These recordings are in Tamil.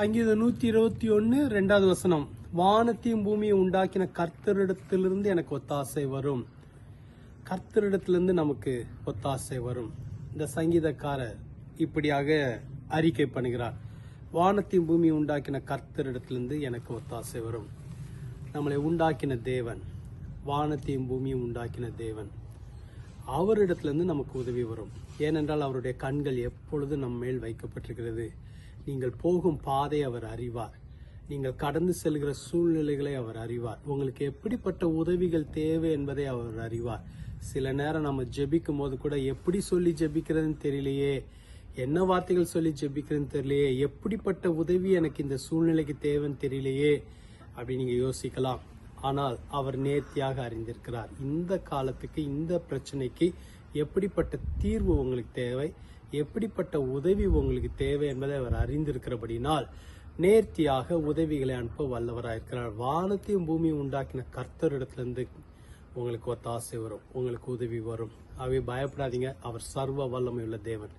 சங்கீதம் நூத்தி இருபத்தி ஒன்னு ரெண்டாவது வசனம். வானத்தையும் பூமியை உண்டாக்கின கர்த்தரிடத்திலிருந்து எனக்கு ஒத்தாசை வரும். கர்த்தரிடத்திலிருந்து நமக்கு ஒத்தாசை வரும். இந்த சங்கீதக்காரர் இப்படியாக அறிக்கை பண்ணுகிறார். வானத்தையும் பூமியை உண்டாக்கின கர்த்தரிடத்திலிருந்து எனக்கு ஒத்தாசை வரும். நம்மளை உண்டாக்கின தேவன் வானத்தையும் பூமியும் உண்டாக்கின தேவன். அவரிடத்துலேருந்து நமக்கு உதவி வரும். ஏனென்றால் அவருடைய கண்கள் எப்பொழுதும் நம் மேல் வைக்கப்பட்டிருக்கிறது. நீங்கள் போகும் பாதை அவர் அறிவார். நீங்கள் கடந்து செல்கிற சூழ்நிலைகளை அவர் அறிவார். உங்களுக்கு எப்படிப்பட்ட உதவிகள் தேவை என்பதை அவர் அறிவார். சில நேரம் நம்ம ஜெபிக்கும் போது கூட எப்படி சொல்லி ஜெபிக்கிறதுன்னு தெரியலையே என்ன வார்த்தைகள் சொல்லி ஜெபிக்கிறதுன்னு தெரியலையே எப்படிப்பட்ட உதவி எனக்கு இந்த சூழ்நிலைக்கு தேவைன்னு தெரியலையே அப்படி நீங்கள் யோசிக்கலாம். ஆனால் அவர் நேர்த்தியாக அறிந்திருக்கிறார். இந்த காலத்துக்கு இந்த பிரச்சனைக்கு எப்படிப்பட்ட தீர்வு உங்களுக்கு தேவை? எப்படிப்பட்ட உதவி உங்களுக்கு தேவை என்பதை அவர் அறிந்திருக்கிறபடினால் நேர்த்தியாக உதவிகளை அனுப்ப வல்லவராயிருக்கிறார் வானத்தையும் பூமியும் உண்டாக்கின கர்த்தரிடத்திலிருந்து உங்களுக்கு ஒத்தாசை வரும். உங்களுக்கு உதவி வரும். அவை பயப்படாதீங்க. அவர் சர்வ வல்லமையுள்ள தேவன்.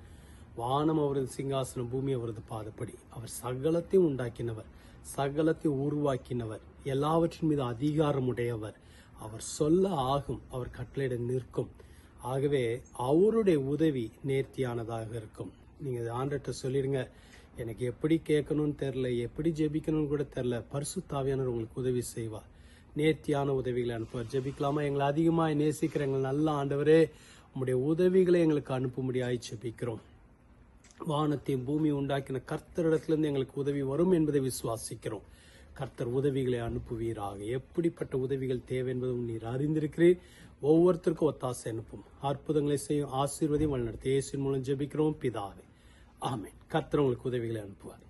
வானம் அவரது சிங்காசனம் பூமி அவரது பாதப்படி. அவர் சகலத்தையும் உண்டாக்கினவர். சகலத்தை உருவாக்கினவர். எல்லாவற்றின் மீது அதிகாரம் உடையவர் அவர் சொல்ல ஆகும். அவர் கட்டளையிட நிற்கும். ஆகவே அவருடைய உதவி நேர்த்தியானதாக இருக்கும். நீங்க ஆண்டர்கிட்ட சொல்லிடுங்க. எனக்கு எப்படி கேட்கணும்னு தெரில எப்படி ஜெபிக்கணும்னு கூட தெரில பரிசுத்தாவியானவர் உங்களுக்கு உதவி செய்வார். நேர்த்தியான உதவிகளை அனுப்புவார். ஜெபிக்கலாமா? எங்களை அதிகமாக நேசிக்கிற எங்கள் நல்ல ஆண்டவரே உங்களுடைய உதவிகளை எங்களுக்கு அனுப்பும்படியாய் ஜெபிக்கிறோம். வானத்தையும் பூமி உண்டாக்கின கர்த்தரிடத்திலிருந்து எங்களுக்கு உதவி வரும் என்பதை விசுவாசிக்கிறோம். கர்த்தர் உதவிகளை அனுப்புவீராக. எப்படிப்பட்ட உதவிகள் தேவை என்பதும் நீர் அறிந்திருக்கிறீர். ஒவ்வொருத்தருக்கும் ஒத்தாசை அனுப்பும். அற்புதங்களை செய்யும் ஆசீர்வதியும் வழிநடத்தி இயேசின் மூலம் ஜெபிக்கிறோம் பிதாவே. ஆமேன். கர்த்தர் உங்களுக்கு உதவிகளை அனுப்புவார்.